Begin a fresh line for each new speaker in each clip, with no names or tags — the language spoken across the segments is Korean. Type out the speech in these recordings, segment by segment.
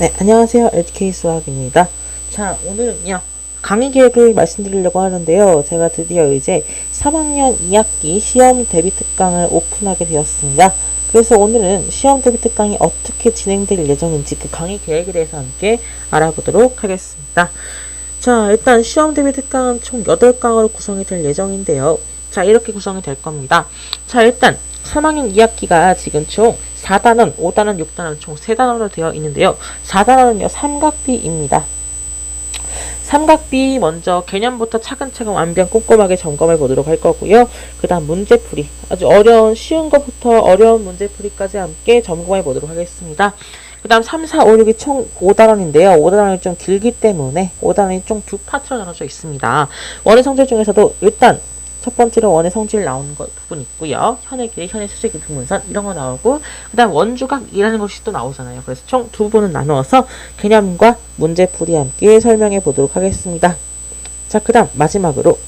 네, 안녕하세요. LK 수학입니다. 자, 오늘은요. 강의 계획을 말씀드리려고 하는데요. 제가 드디어 이제 3학년 2학기 시험 대비 특강을 오픈하게 되었습니다. 그래서 오늘은 시험 대비 특강이 어떻게 진행될 예정인지 그 강의 계획에 대해서 함께 알아보도록 하겠습니다. 자, 일단 시험 대비 특강은 총 8강으로 구성이 될 예정인데요. 자, 이렇게 구성이 될 겁니다. 자, 일단 3학년 2학기가 지금 총 4단원, 5단원, 6단원 총 3단원으로 되어 있는데요. 4단원은요, 삼각비입니다. 삼각비 먼저 개념부터 차근차근 완벽 꼼꼼하게 점검해 보도록 할 거고요. 그 다음 문제풀이. 아주 어려운, 쉬운 것부터 어려운 문제풀이까지 함께 점검해 보도록 하겠습니다. 그 다음 3, 4, 5, 6이 총 5단원인데요. 5단원이 좀 길기 때문에 5단원이 총두 파트로 나눠져 있습니다. 원의 성질 중에서도 일단 첫 번째로 원의 성질 나오는 것 부분 있고요. 현의 길이, 현의 수직 이등분선 이런 거 나오고 그 다음 원주각이라는 것이 또 나오잖아요. 그래서 총 두 부분은 나누어서 개념과 문제풀이 함께 설명해 보도록 하겠습니다. 자, 그 다음 마지막으로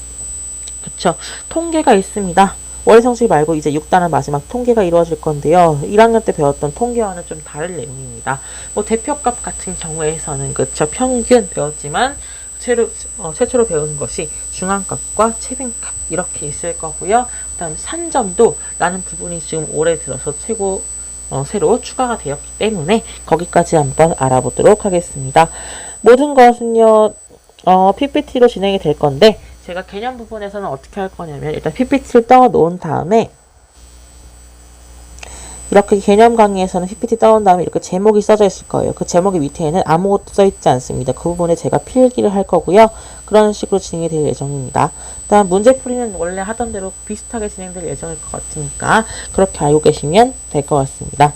그쵸 통계가 있습니다. 원의 성질 말고 이제 6단원 마지막 통계가 이루어질 건데요. 1학년 때 배웠던 통계와는 좀 다른 내용입니다. 뭐 대표값 같은 경우에서는 그쵸 평균 배웠지만 최로, 어, 최초로 배우는 것이 중앙값과 최빈값 이렇게 있을 거고요. 그 다음 산점도 라는 부분이 지금 올해 들어서 최고 어, 새로 추가가 되었기 때문에 거기까지 한번 알아보도록 하겠습니다. 모든 것은요 어, PPT로 진행이 될 건데 제가 개념 부분에서는 어떻게 할 거냐면 일단 PPT를 떠 놓은 다음에 이렇게 개념 강의에서는 PPT 떠온 다음에 이렇게 제목이 써져 있을 거예요. 그 제목의 밑에는 아무것도 써 있지 않습니다. 그 부분에 제가 필기를 할 거고요. 그런 식으로 진행이 될 예정입니다. 다음 문제 풀이는 원래 하던 대로 비슷하게 진행될 예정일 것 같으니까 그렇게 알고 계시면 될 것 같습니다.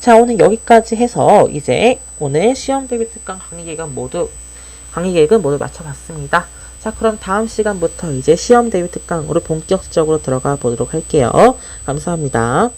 자, 오늘 여기까지 해서 이제 오늘 시험 대비 특강 강의 계획은 모두 강의 계획은 모두 마쳐봤습니다. 자, 그럼 다음 시간부터 이제 시험 대비 특강으로 본격적으로 들어가 보도록 할게요. 감사합니다.